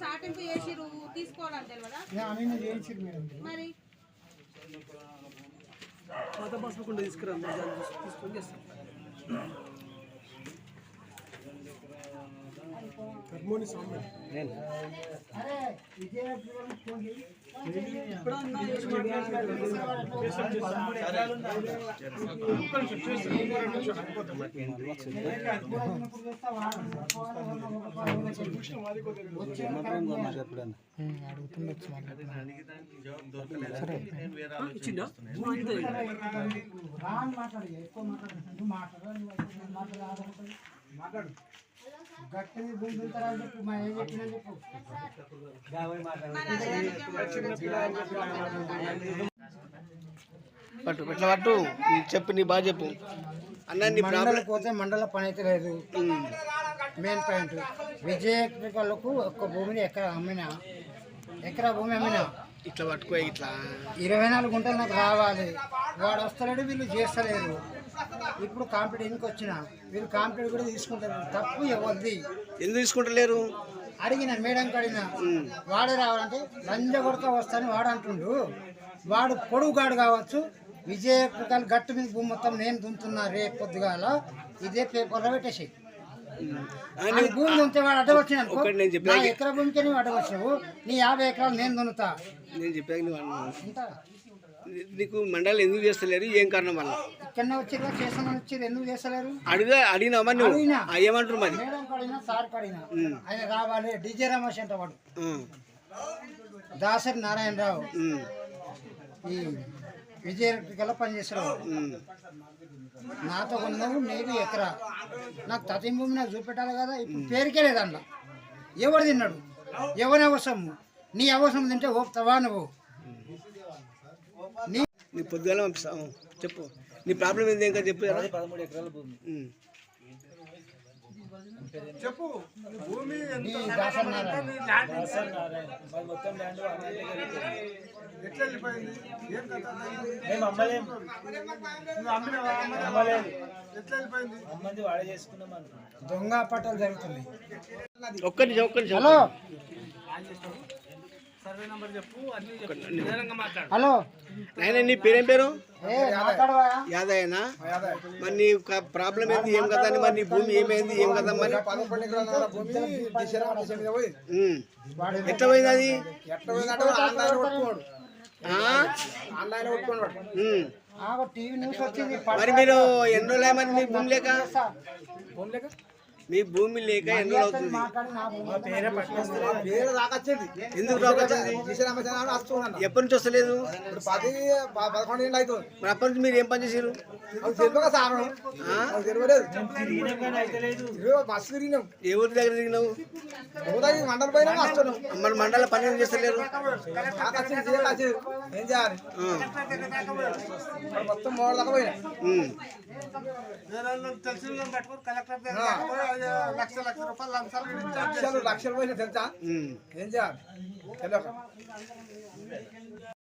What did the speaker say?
చాటింపు చేసి తీసుకోవాలని తెలియదా మరి పాత బస్సు తీసుకురా తీసుకొని దాన్ని చూసి తీసుకొని చేస్తాం ఇచ్చిందా భూమి చెప్పు మా ఏం చెప్పినా చెప్పు. మరి అదే పట్టు ఇట్లా పట్టు. చెప్పు నీ బాగా చెప్పు. అన్న మండల ప్రాబ్లం పోతే మండల పని అయితే లేదు. మెయిన్ పాయింట్ విజయకాలకు ఒక్క భూమిని ఎకరా అమ్మినా? ఎకరా భూమి అమ్మినా? ఇట్లా పట్టుకో ఇట్లా. ఇరవై నాలుగు గుంటలు నాకు రావాలి. వాడు వస్తలేడు వీళ్ళు చేస్తలేరు. ఇప్పుడు కాంపిటేషన్కి వచ్చిన? వీళ్ళు కాంపిటేట్ కూడా తీసుకుంటారు. తప్పు ఎవరిది? ఎందుకు తీసుకుంటలేరు? అడిగిన మేడంకి అడిగిన వాడే రావాలంటే లంజ కొడక వస్తాను వాడు అంటుండు. వాడు పొడుగుగాడు కావచ్చు. విజయకాలు గట్టు మీద భూమి మొత్తం నేను దున్నుతున్నా రేపు పొద్దుగాల. ఇదే పేపర్లో పెట్టేసి. భూమి దున్నితే వాడు అడ్డ వచ్చిన ఒకటి నేను చెప్పేది- ఎకరా భూమికి నువ్వు అడ్డ వచ్చినావు. నీ యాభై ఎకరాలు నేను దున్నుతా. నేను. ఇంత నీకు మండలి ఎందుకు చేస్తలేరు? ఏం కారణం వల్ల? ఇక్కడనే వచ్చి చేస్తామని వచ్చి ఎందుకు చేస్తలేరు? అడుగు అడిగినావా నువ్వు. ఆ, ఏమంటారు మరి? మేడం కడిగినా సార్ ఆయన రావాలి డీజే రమేష్ అంట వాడు. ఉమ్, దాసరి నారాయణరావు. ఉమ్, ఈ విజయగల పనిచేస్తున్నావు ఉమ్. నాతో కొన్నావు నీది ఎకరా నాకు తతి భూమి నాకు చూపెట్టాలి కదా ఇప్పుడు పేరుకే లేదండ ఎవరు తిన్నాడు? ఎవరి అవసరం నీ అవసరం తింటే ఓపుతావా నువ్వు? నీ పొద్దుగాల పంపిస్తావు చెప్పు. నీ ప్రాబ్లం ఏంది ఇంకా చెప్పు. పదమూడు ఎకరాల భూమి. నారాయణ మరి మొత్తం ల్యాండ్ మేము అమ్మలేము అమ్మలేదు? అమ్మది వాడే చేసుకున్నాం అనుకున్నాం. దొంగ పట్టాలు జరుగుతుంది ఒక్క నిమిషం ఒక్క నిమిషం హలో. హలో. నాయన నీ పేరేం పేరు? యాదయ్యనా? మరి నీ ప్రాబ్లం ఏంది? ఏం కదా అని? మరి నీ భూమి ఏమైంది? ఏం కదా మరి. ఎట్లా పోయింది అది? ఆ? ఉమ్. ఆగో టీవీ న్యూస్ వచ్చింది. మరి మీరు ఎన్ని రోజులు మరి మీ భూమి లేక? మీ భూమి లేక ఎన్ని అవుతుంది. ఎందుకు ఎప్పటి నుంచి వస్తలేదు? పది పదకొండు ఏళ్ళు అవుతుంది. మరి అప్పటి నుంచి మీరు ఏం పని చేసారు ఏ ఊరి దగ్గర తిరిగినావు? మండలి పోయినా వస్తున్నాం మరి మండల పని ఏం చేస్తలేరు. ఏం చేయాలి మొత్తం మూడు దాకా పోయినా. లక్షలు లక్షలు పోయినా తెలుసా. ఏం చేయాలి తెలియక